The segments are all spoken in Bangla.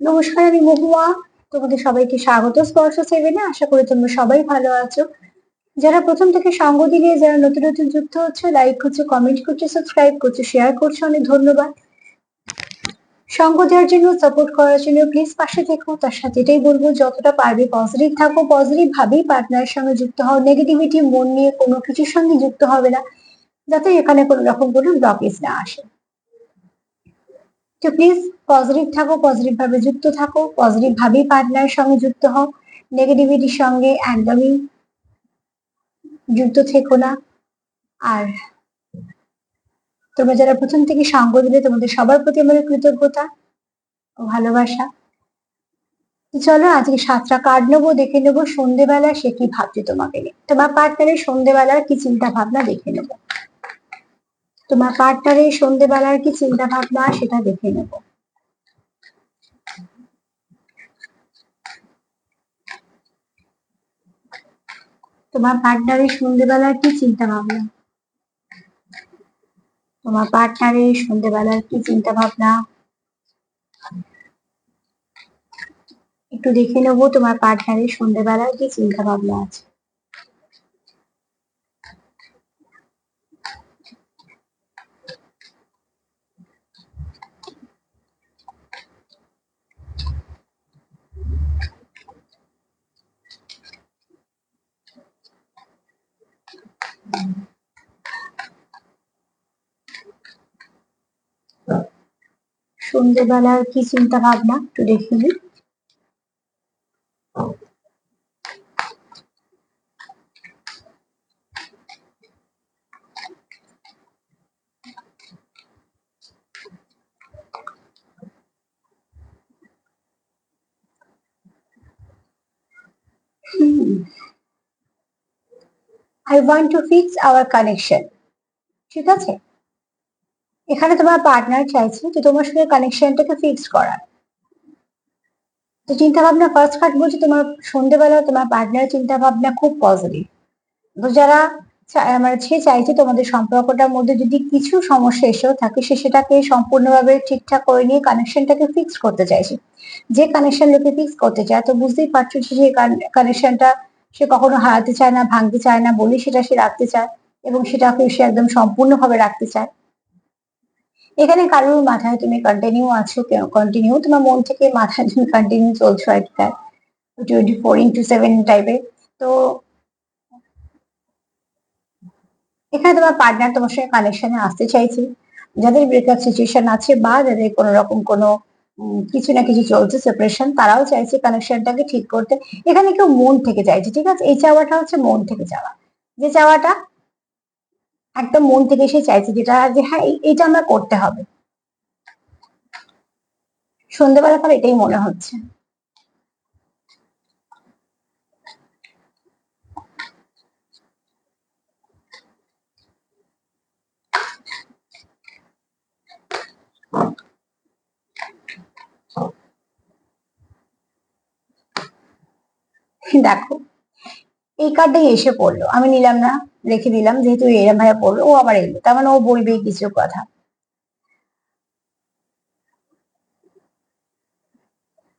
নমস্কার, আমি মহুয়া। তোমাদের সবাইকে স্বাগত স্পর্শ সেভেনে। আশা করি তোমরা সবাই ভালো আছো। যারা প্রথম থেকে সঙ্গ দিলে, যারা নতুন নতুন যুক্ত হচ্ছে লাইক করছ কমেন্ট করছ সাবস্ক্রাইব করছ শেয়ার করছ, অনেক ধন্যবাদ। সঙ্গ দেওয়ার জন্য সাপোর্ট করার জন্য প্লিজ পাশে থেকো। তার সাথে এটাই বলব, যতটা পারবে পজিটিভ থাকো। পজিটিভ ভাবেই পার্টনারের সঙ্গে যুক্ত হও। নেগেটিভিটি মন নিয়ে কোনো কিছুর সঙ্গে যুক্ত হবে না। যাতে এখানে কোনো রকম কোনো ব্লকেজ না আসে। তো প্লিজ পজিটিভ থাকো পজিটিভ ভাবে যুক্ত থাকো পজিটিভ ভাবেই পার্টনারের সঙ্গে যুক্ত হও। নেগেটিভিটির সঙ্গে একদমই যুক্ত থেকো না। আর তোমরা যারা প্রথম থেকে সঙ্গ দিলে, তোমাদের সবার প্রতি আমাদের কৃতজ্ঞতা ও ভালোবাসা। চলো আজকে সাতটা কার্ড নেব, দেখে নেব সন্ধেবেলা সে কি ভাবছে তোমাকে নিয়ে। তোমার পার্টনারের সন্ধেবেলার কি চিন্তা ভাবনা দেখে নেব। তোমার পার্টনারের সন্ধেবেলার কি চিন্তা ভাবনা সেটা দেখে নেব। তোমার পার্টনারের সন্ধেবেলার কি চিন্তা ভাবনা তোমার পার্টনারের সন্ধেবেলার কি চিন্তা ভাবনা একটু দেখে নেব তোমার পার্টনারের সন্ধেবেলার কি চিন্তা ভাবনা আছে। সন্ধ্যেবেলার কি চিন্তা ভাবনা একটু দেখে নিই I want to fix our connection ঠিক আছে? এখানে তোমার পার্টনার চাইছে যে তোমার সঙ্গে কানেকশনটাকে ফিক্স করার। তো চিন্তা ভাবনা ফার্স্ট কার্ড বলছে তোমার সন্ধ্যেবেলা তোমার পার্টনার চিন্তা ভাবনা খুব পজিটিভ তো যারা মানে সে চাইছে তোমাদের সম্পর্কটার মধ্যে যদি কিছু সমস্যা এসেও থাকে, সে সেটাকে সম্পূর্ণভাবে ঠিকঠাক করে নিয়ে কানেকশনটাকে ফিক্স করতে চাইছে। যে কানেকশন লোকে ফিক্স করতে চায়, তো বুঝতেই পারছ যে সে কানেকশনটা সে কখনো হারাতে চায় না, ভাঙতে চায় না বলে সেটা সে রাখতে চায় এবং সেটাকে সে একদম সম্পূর্ণভাবে রাখতে চায়। এখানে কারোর মাথায় তুমি কন্টিনিউ আছো কন্টিনিউ তোমার মন থেকে মাথায় তুমি কন্টিনিউ চলছো একটা টোয়েন্টি ফোর ইন্টু সেভেন টাইপের তো এখানে তোমার পার্টনার তোমার সঙ্গে কানেকশনে আসতে চাইছে। যাদের ব্রেকআপ সিচুয়েশন আছে বা যাদের কোনো রকম কোনো কিছু না কিছু চলছে সেপারেশন তারাও চাইছে কানেকশনটাকে ঠিক করতে। এখানে কেউ মন থেকে চাইছে, ঠিক আছে? এই চাওয়াটা হচ্ছে মন থেকে চাওয়া। যে চাওয়াটা একদম মন থেকে সে চাইছে যেটা, যে হ্যাঁ এটা আমরা করতে হবে। সন্ধ্যেবেলা তার এটাই মনে হচ্ছে। দেখো এই কার্ডটাই এসে পড়ল। আমি নিলাম না, রেখে দিলাম, যেহেতু এরম ভাইয়া পড়ল, ও আবার এলো। তার মানে ও বলবে কিছু কথা।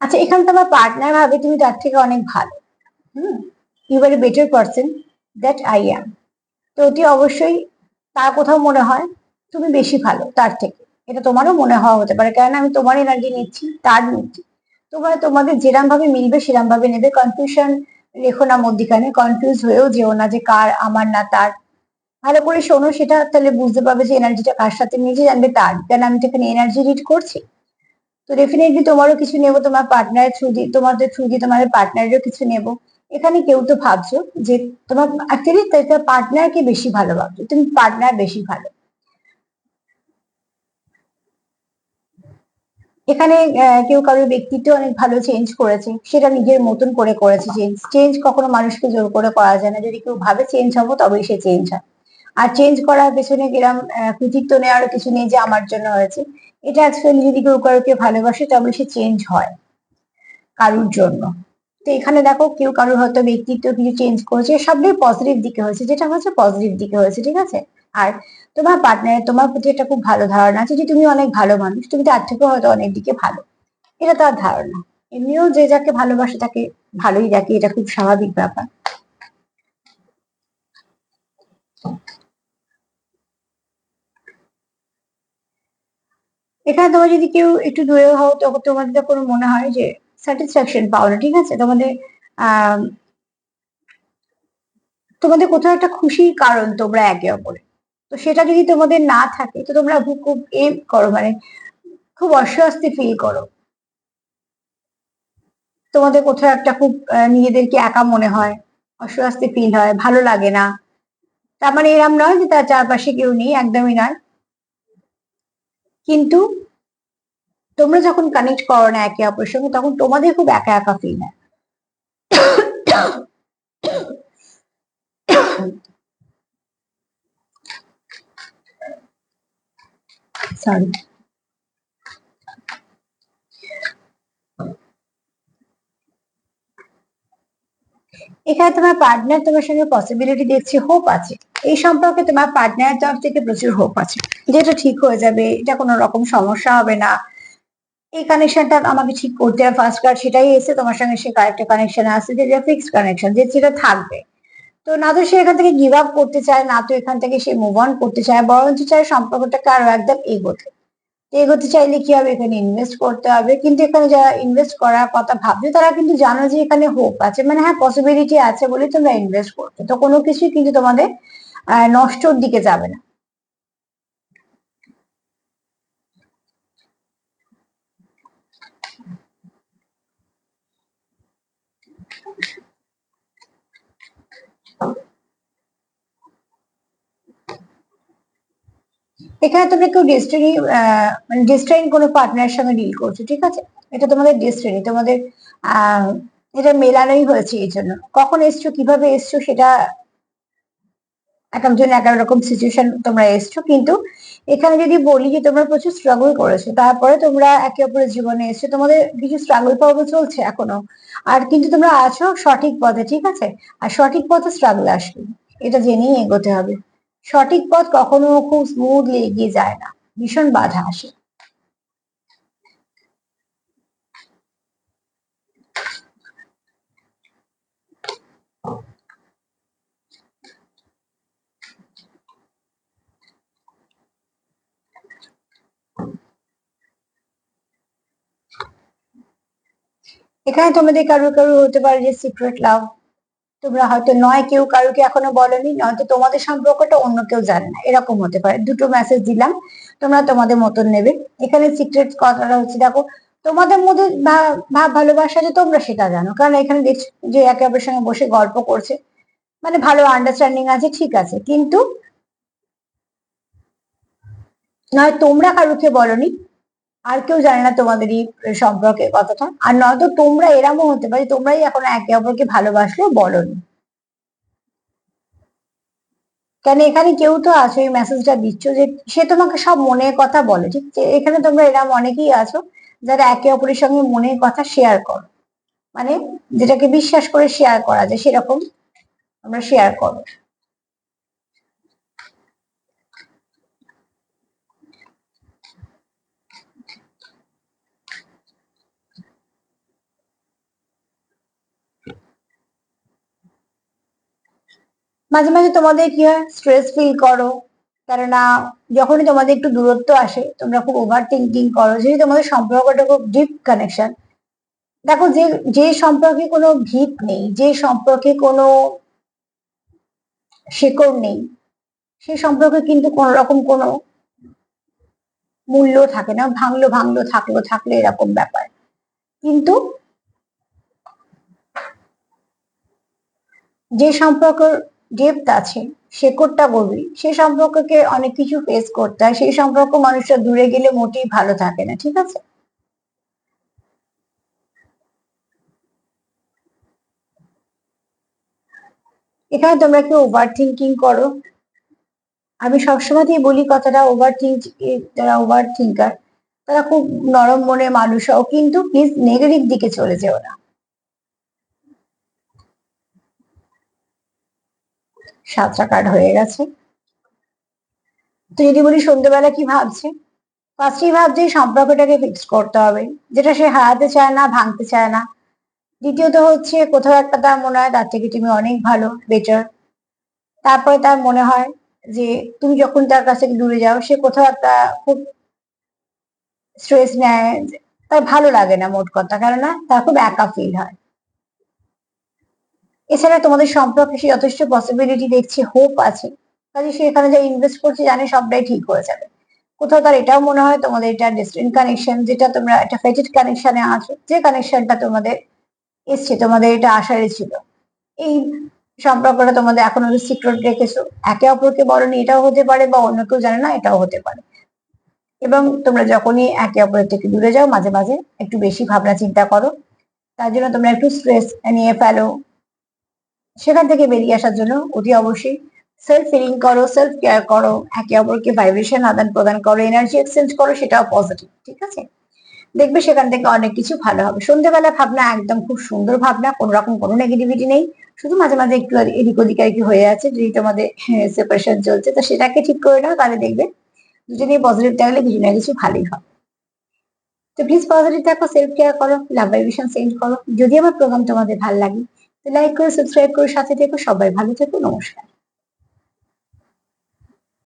আচ্ছা এখানে তোমার পার্টনার ভাবে তুমি তার থেকে অনেক ভালো। হুম? You are a better person that I am তো ওটি অবশ্যই তার কোথাও মনে হয় তুমি বেশি ভালো তার থেকে। এটা তোমারও মনে হওয়া হতে পারে কারণ আমি তোমার এনার্জি নিচ্ছি, তার নিচ্ছি তোমার তোমাদের যেরাম ভাবে মিলবে, সেরাম ভাবে নেবে। কনফিউশন রেখো না মধ্যিখানে কনফিউজ হয়েও যেও না যে কার, আমার না তার। ভালো করে শোনো, সেটা তাহলে বুঝতে পারবে যে এনার্জিটা কার সাথে নিজে জানবে তার। কারণ আমি তো এখানে এনার্জি রিড করছি। তো ডেফিনেটলি তোমারও কিছু নেব, তোমার পার্টনারের থ্রু দিয়ে, তোমাদের থ্রু দিয়ে তোমাদের পার্টনারেরও কিছু নেব। এখানে কেউ তো ভাবছ যে তোমার অ্যাকচুয়ালি পার্টনারকে বেশি ভালো ভাবছ তুমি পার্টনার বেশি ভালো। এখানে কেউ কারোর ব্যক্তিত্ব অনেক ভালো চেঞ্জ করেছে, সেটা নিজের মতন করে করেছে চেঞ্জ চেঞ্জ কখনো মানুষকে জোর করে করা যায় না। যদি কেউ ভাবে চেঞ্জ হব, তবেই সে চেঞ্জ হয়। আর চেঞ্জ করার পেছনে কিরম কৃতিত্ব নেওয়ার কিছু নেই যে আমার জন্য হয়েছে। এটা অ্যাকচুয়ালি যদি কেউ কারোকে ভালোবাসে তবে সে চেঞ্জ হয় কারোর জন্য। তো এখানে দেখো, কেউ কারোর হয়তো ব্যক্তিত্ব কিছু চেঞ্জ করেছে, সবটাই পজিটিভ দিকে হয়েছে। যেটা হচ্ছে পজিটিভ দিকে হয়েছে, ঠিক আছে? আর তোমার পার্টনারের তোমার প্রতি একটা খুব ভালো ধারণা আছে যে তুমি অনেক ভালো মানুষ, তুমি তার থেকেও হয়তো অনেক দিকে ভালো। এটা তার ধারণা। এমনিও যে যাকে ভালোবাসে তাকে ভালোই দেখে এটা খুব স্বাভাবিক ব্যাপার। এখানে তোমার যদি কেউ একটু দূরে হও তখন তোমাদের কোনো মনে হয় যে স্যাটিসফ্যাকশন পাও না, ঠিক আছে? তোমাদের তোমাদের কোথাও একটা খুশির কারণ তোমরা একে অপরে তো সেটা যদি তোমাদের না থাকে, তো তোমরা খুব এ করো মানে খুব অস্বস্তি ফিল করো। তোমাদের কোথাও একটা খুব নিজেদেরকে একা মনে হয়, অস্বস্তি ফিল হয়, ভালো লাগে না। তার মানে এরম নয় যে তার চারপাশে কেউ নেই, একদমই নয়। কিন্তু তোমরা যখন কানেক্ট করো না একে অপরের সঙ্গে, তখন তোমাদের খুব একা একা ফিল হয়। সরি এখানে তোমার পার্টনার তোমার সঙ্গে পসিবিলিটি দেখছি হোপ আছে। এই সম্পর্কে তোমার পার্টনারের তরফ থেকে প্রচুর হোপ আছে। যেটা ঠিক হয়ে যাবে, এটা কোনো রকম সমস্যা হবে না। এই কানেকশনটা আমাকে ঠিক করতে হবে। ফার্স্ট কার্ড সেটাই এসে তোমার সঙ্গে সে কারেক্ট কানেকশন আসছে যে ফিক্সড কানেকশন যে সেটা থাকবে। তো না তো সে এখান থেকে গিভ আপ করতে চায় না তো এখান থেকে সে মুভ অন করতে চায়, বরঞ্চ চায় সম্পর্কটাকে আরও একদম এগোতে। এগোতে চাইলে কি হবে? এখানে ইনভেস্ট করতে হবে। কিন্তু এখানে যারা ইনভেস্ট করার কথা ভাবছে, তারা কিন্তু জানো যে এখানে হোপ আছে। মানে হ্যাঁ পসিবিলিটি আছে বলেই তোমরা ইনভেস্ট করতে তো কোনো কিছুই কিন্তু তোমাদের নষ্টর দিকে যাবে না। এখানে তুমি কেউ ডেস্টিনি মানে ডিস্ট্রেন কোনো পার্টনারের সঙ্গে ডিল করছ, ঠিক আছে? এটা তোমাদের ডেস্টিনি তোমাদের এটা মেলানোই হয়েছে এই জন্য। কখন এসছো, কীভাবে এসছো, সেটা এক একজন এক এক রকম সিচুয়েশন তোমরা এসছো। কিন্তু এখানে যদি বলি যে তোমরা প্রচুর স্ট্রাগল করেছ, তারপরে তোমরা একে অপরের জীবনে এসছো, তোমাদের কিছু স্ট্রাগল পর্ব চলছে এখনও। আর কিন্তু তোমরা আছো সঠিক পথে, ঠিক আছে? আর সঠিক পথে স্ট্রাগল আসবে, এটা জেনেই এগোতে হবে। সঠিক পথ কখনো খুব স্মুথলি এগিয়ে যায় না। ভীষণ বাধা আসে। এখানে তোমাদের কারও কারও হতে পারে যে সিক্রেট লাভ তোমরা হয়তো নয় কেউ কারোকে এখনও বলনি, নয়তো তোমাদের সম্পর্কটা অন্য কেউ জানে না। এরকম হতে পারে। দুটো মেসেজ দিলাম, তোমরা তোমাদের মতন নেবে। এখানে সিক্রেট কথাটা হচ্ছে, দেখো, তোমাদের মধ্যে ভাব ভালোবাসা যে তোমরা সেটা জানো। কারণ এখানে দেখছ যে একে অপরের সঙ্গে বসে গল্প করছে। মানে ভালো আন্ডারস্ট্যান্ডিং আছে, ঠিক আছে। কিন্তু নয়, তোমরা কারুকে বলনি আর কেউ জানে না তোমাদের এই সম্পর্কে কথাটা। আর নয়তো তোমরা এরমও হতে পারে, তোমরাই এখন একে অপরকে ভালোবাসলেও বলনি। কেন এখানে কেউ তো আছো এই মেসেজটা দিচ্ছ যে সে তোমাকে সব মনের কথা বলে, ঠিক? এখানে তোমরা এরম অনেকেই আছো যারা একে অপরের সঙ্গে মনের কথা শেয়ার করো। মানে যেটাকে বিশ্বাস করে শেয়ার করা যায়, সেরকম আমরা শেয়ার করো মাঝে মাঝে তোমাদের কি হয়? স্ট্রেস ফিল করো। কেননা যখনই তোমাদের একটু দূরত্ব আসে, তোমরা খুব ওভার থিঙ্কিং করো। যদি তোমাদের সম্পর্কটা খুব ডিপ কানেকশন দেখো যে যে সম্পর্কে কোনো ভিত নেই, যে সম্পর্কে কোনো শেকড় নেই, সে সম্পর্কে কিন্তু কোন রকম কোনো মূল্য থাকে না। ভাঙলো ভাঙলো থাকল থাকল এরকম ব্যাপার। কিন্তু যে সম্পর্ক ডেপথ আছে শেকড়টা গভীর সে সম্পর্ককে অনেক কিছু ফেস করতে হয়, সেই সম্পর্ক মানুষরা দূরে গেলে মোটেই ভালো থাকে না, ঠিক আছে? এখানে তোমরা কি ওভার থিঙ্কিং করো। আমি সবসময়তেই বলি কথাটা ওভার থিঙ্ক যারা ওভার থিঙ্কার তারা খুব নরম মনে মানুষ হও কিন্তু প্লিজ নেগেটিভ দিকে চলে যেও না। সাতটা কার্ড হয়ে গেছে। তো যদি বলি সন্ধ্যেবেলা কি ভাবছে? ফার্স্টেই ভাবছে সম্পর্কটাকে ফিক্স করতে হবে, যেটা সে হারাতে চায় না, ভাঙতে চায় না। দ্বিতীয়ত হচ্ছে কোথাও একটা তার মনে হয় তার থেকে তুমি অনেক ভালো বেটার তারপরে তার মনে হয় যে তুমি যখন তার কাছ থেকে দূরে যাও, সে কোথাও একটা খুব স্ট্রেস নেয়, তার ভালো লাগে না মোট কথা, কেননা তার খুব একা ফিল হয়। এছাড়া তোমাদের সম্পর্কে যথেষ্ট পসিবিলিটি দেখছি হোপ আছে। কাজে সে এখানে যা ইনভেস্ট করছে জানে সবটাই ঠিক হয়ে যাবে। কোথাও তার এটাও মনে হয় তোমাদের এটা ডিস্টেন্ট কানেকশন যেটা তোমরা একটা ফেটেড কানেকশনে আছো, যে কানেকশনটা তোমাদের এসছে, তোমাদের এটা আশারই ছিল। এই সম্পর্কটা তোমাদের এখনও সিক্রেট রেখেছো। একে অপরকে বলনি, এটাও হতে পারে বা অন্য কেউ জানে না, এটাও হতে পারে। এবং তোমরা যখনই একে অপরের থেকে দূরে যাও, মাঝে মাঝে একটু বেশি ভাবনা চিন্তা করো। তার জন্য তোমরা একটু স্ট্রেস নিয়ে ফেলো। সেখান থেকে বেরিয়ে আসার জন্য অতি অবশ্যই সেলফ ফিলিং করো সেলফ কেয়ার করো, একে অপরকে ভাইব্রেশন আদান প্রদান করো এনার্জি এক্সচেঞ্জ করো, সেটাও পজিটিভ ঠিক আছে? দেখবে সেখান থেকে অনেক কিছু ভালো হবে। সন্ধ্যেবেলা ভাবনা একদম খুব সুন্দর ভাবনা, কোনো রকম কোনো নেগেটিভিটি নেই। শুধু মাঝে মাঝে একটু এদিক ওদিক আর কি হয়ে আছে, যদি তোমাদের সেপারেশন চলছে, তো সেটাকে ঠিক করে নাও, তাহলে দেখবে দুজনেই পজিটিভ থাকলে কিছু না কিছু ভালোই হবে। তো প্লিজ পজিটিভ থাকো সেলফ কেয়ার করো লাভ ভাইব্রেশন সেন্ড করো। যদি আমার প্রোগ্রাম তোমাদের ভালো লাগে লাইক করো সাবস্ক্রাইব করো সাথে থেকো সবাই। ভালো থেকো নমস্কার।